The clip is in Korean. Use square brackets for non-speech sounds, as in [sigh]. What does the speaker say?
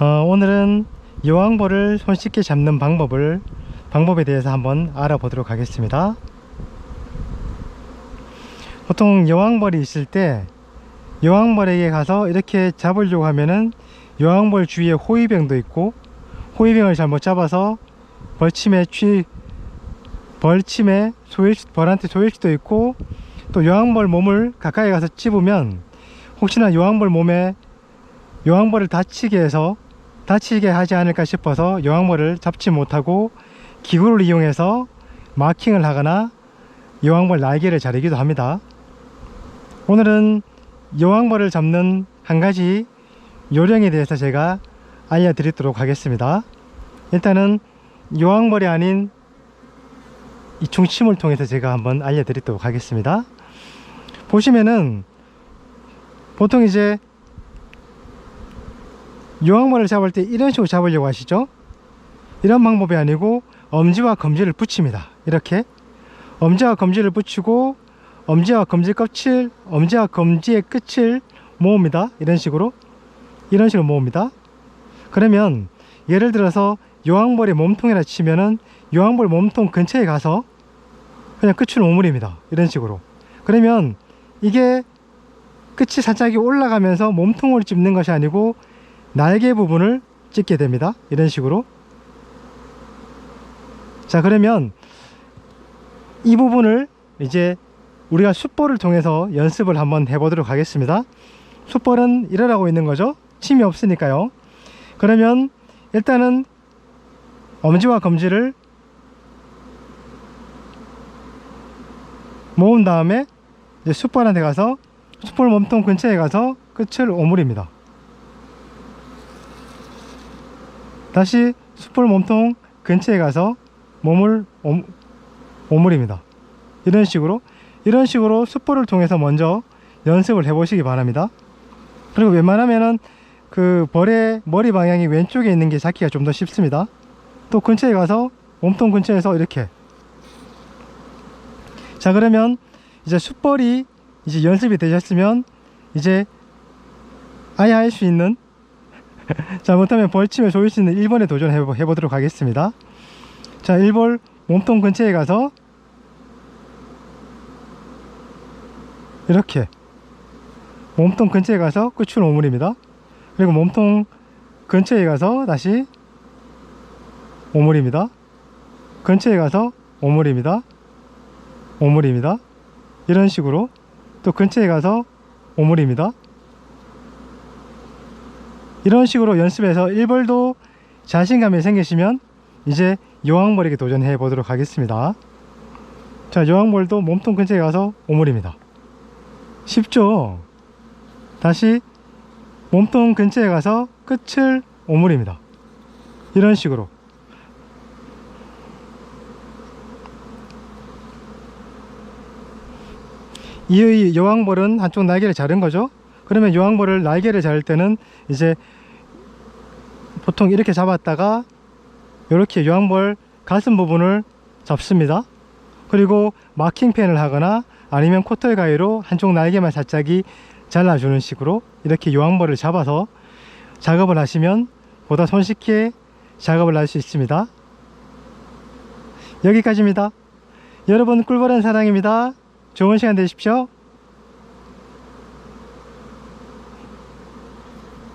어, 오늘은 여왕벌을 손쉽게 잡는 방법을 방법에 대해서 한번 알아보도록 하겠습니다. 보통 여왕벌이 있을 때 여왕벌에게 가서 이렇게 잡으려고 하면은 여왕벌 주위에 호위병도 있고 호위병을 잘못 잡아서 벌침에 취 벌침에 소일 수- 벌한테 소일 수도 있고 또 여왕벌 몸을 가까이 가서 찝으면 혹시나 여왕벌 몸에 여왕벌을 다치게 해서 다치게 하지 않을까 싶어서 여왕벌을 잡지 못하고 기구를 이용해서 마킹을 하거나 여왕벌 날개를 자르기도 합니다. 오늘은 여왕벌을 잡는 한 가지 요령에 대해서 제가 알려드리도록 하겠습니다. 일단은 여왕벌이 아닌 이 중침을 통해서 제가 한번 알려드리도록 하겠습니다. 보시면은 보통 이제 여왕벌을 잡을 때 이런 식으로 잡으려고 하시죠? 이런 방법이 아니고 엄지와 검지를 붙입니다. 이렇게 엄지와 검지를 붙이고 엄지와 검지 껍질, 엄지와 검지의 끝을 모읍니다. 이런 식으로 이런 식으로 모읍니다. 그러면 예를 들어서 여왕벌의 몸통이라 치면은 여왕벌 몸통 근처에 가서 그냥 끝을 오므립니다. 이런 식으로. 그러면 이게 끝이 살짝 올라가면서 몸통을 찝는 것이 아니고 날개 부분을 찍게 됩니다. 이런 식으로. 자, 그러면 이 부분을 이제 우리가 숯볼을 통해서 연습을 한번 해보도록 하겠습니다. 숯볼은 일어나고 있는 거죠. 침이 없으니까요. 그러면 일단은 엄지와 검지를 모은 다음에 이제 숯볼한테 가서 숯볼 몸통 근처에 가서 끝을 오므립니다. 다시 숯볼 몸통 근처에 가서 몸을 옴, 오므립니다. 이런 식으로 이런 식으로 숯볼을 통해서 먼저 연습을 해 보시기 바랍니다. 그리고 웬만하면은 그 벌의 머리 방향이 왼쪽에 있는 게 잡기가 좀 더 쉽습니다. 또 근처에 가서 몸통 근처에서 이렇게 자 그러면 이제 숯벌이 이제 연습이 되셨으면 이제 아예 할 수 있는 [laughs] 잘못하면 벌침에 조일 수 있는 1번에 도전해 보도록 하겠습니다. 자 1번 몸통 근처에 가서 이렇게 몸통 근처에 가서 끝을 오므립니다. 그리고 몸통 근처에 가서 다시 오므립니다. 근처에 가서 오므립니다. 오므립니다. 이런 식으로 또 근처에 가서 오므립니다. 이런 식으로 연습해서 1벌도 자신감이 생기시면 이제 여왕벌에게 도전해 보도록 하겠습니다. 자, 여왕벌도 몸통 근처에 가서 오므립니다. 쉽죠? 다시 몸통 근처에 가서 끝을 오므립니다. 이런 식으로. 이 여왕벌은 한쪽 날개를 자른 거죠. 그러면 여왕벌을 날개를 자를 때는 이제 보통 이렇게 잡았다가 이렇게 여왕벌 가슴 부분을 잡습니다. 그리고 마킹펜을 하거나 아니면 코털 가위로 한쪽 날개만 살짝이 잘라주는 식으로 이렇게 여왕벌을 잡아서 작업을 하시면 보다 손쉽게 작업을 할 수 있습니다. 여기까지입니다. 여러분 꿀벌은 사랑입니다. 좋은 시간 되십시오.